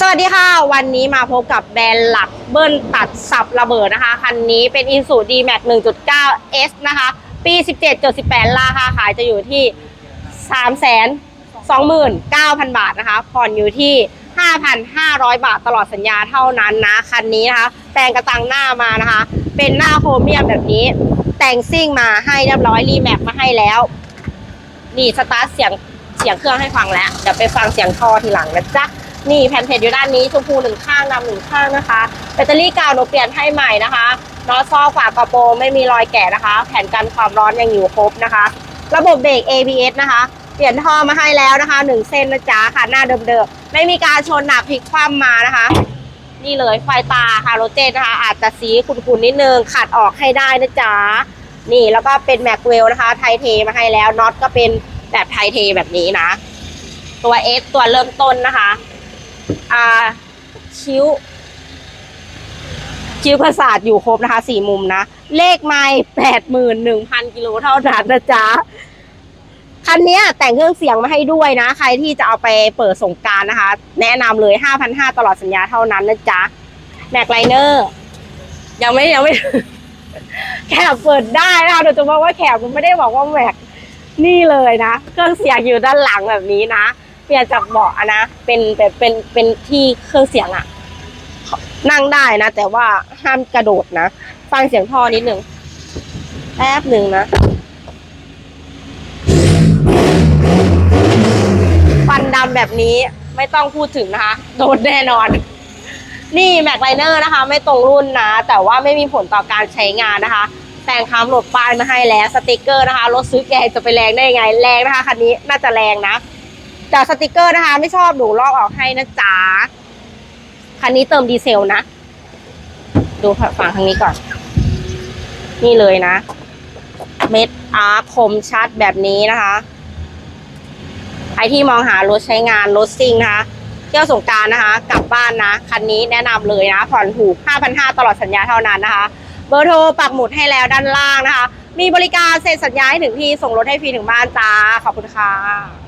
สวัสดีค่ะ วันนี้มาพบกับแบรนด์หลักเบิ้ลตัดสับระเบิดนะคะ คันนี้เป็น i s u d m a x 1.9 S นะคะ ปี 17.18 ราคาขายจะอยู่ที่ 3 29,000 บาทนะคะ ผ่อนอยู่ที่ 5,500 บาทตลอดสัญญาเท่านั้นนะ คันนี้นะคะ แต่งกระตังหน้ามานะคะ เป็นหน้าโครเมียมแบบนี้ แต่งซิ่งมาให้เรียบร้อยรีแมปมาให้แล้ว นี่สตาร์ทเสียงเสียงเครื่องให้ฟังแล้ว เดี๋ยวไปฟังเสียงท่อทีหลังนะจ๊ะ นี่แผ่นเพจอยู่ด้านนี้ชมพูหนึ่งข้างดำหนึ่งข้างนะคะแบตเตอรี่เก่าหนูเปลี่ยนให้ใหม่นะคะน็อตซอกฝากระโปรงไม่มีรอยแกะนะคะ แผ่นกันความร้อนยังอยู่ครบนะคะ ระบบเบรก ABS นะคะ เปลี่ยนท่อมาให้แล้วนะคะหนึ่งเส้นนะจ๊ะค่ะหน้าเดิมๆไม่มีการชนหนักพลิกคว่ำมานะคะ นี่เลยไฟตาฮาโลเจนนะคะ อาจจะสีขุ่นๆนิดนึงขัดออกให้ได้นะจ๊ะนี่แล้วก็เป็นแม็กเวลนะคะ ไทเทมาให้แล้วน็อตก็เป็นแบบไทเทแบบนี้นะ ตัว S ตัวเริ่มต้นนะคะ อ่าคิ้ว คิ้วประสาทอยู่ครบนะคะสี่มุมนะ เลขไม้แปดหมื่นหนึ่งพันกิโลเท่านั้นนะจ๊ะคันนี้แต่งเครื่องเสียงมาให้ด้วยนะ ใครที่จะเอาไปเปิดสงการนะคะ แนะนำเลยห้าพันห้าตลอดสัญญาเท่านั้นนะจ๊ะแม็กไลเนอร์ยังไม่ยังไม่ แขกเปิดได้นะคะเดี๋ยวจะบอกว่าแขกมันไม่ได้บอกว่าแม็กนี่เลยนะ เครื่องเสียงอยู่ด้านหลังแบบนี้นะ เปลี่ยนจากเบาะอะนะเป็นแบบเป็นเป็นที่เครื่องเสียงอะนั่งได้นะ แต่ว่าห้ามกระโดดนะ ฟังเสียงท่อนิดหนึ่งแป๊บหนึ่งนะฟันดำแบบนี้ไม่ต้องพูดถึงนะคะ โดนแน่นอน นี่แม็กไลเนอร์นะคะ ไม่ตรงรุ่นนะ แต่ว่าไม่มีผลต่อการใช้งานนะคะ แต่งคำหลบป้ายมาให้แล้วสติกเกอร์นะคะ รถซื้อแกจะไปแรงได้ยังไง แรงนะคะคันนี้น่าจะแรงนะ จากสติกเกอร์นะคะ ไม่ชอบหนูลอกออกให้นะจ๊ะคันนี้เติมดีเซลนะ ดูฝั่งทางนี้ก่อน นี่เลยนะ เม็ดอาร์คมชัดแบบนี้นะคะใครที่มองหารถใช้งานรถซิ่งนะคะเที่ยวสงการนะคะ กลับบ้านนะ คันนี้แนะนำเลยนะผ่อนถูก 5,500 ตลอดสัญญาเท่านั้นนะคะ เบอร์โทรปักหมุดให้แล้วด้านล่างนะคะ มีบริการเซ็นสัญญาให้ถึงที่ส่งรถให้ฟรีถึงบ้านจ้า ขอบคุณค่ะ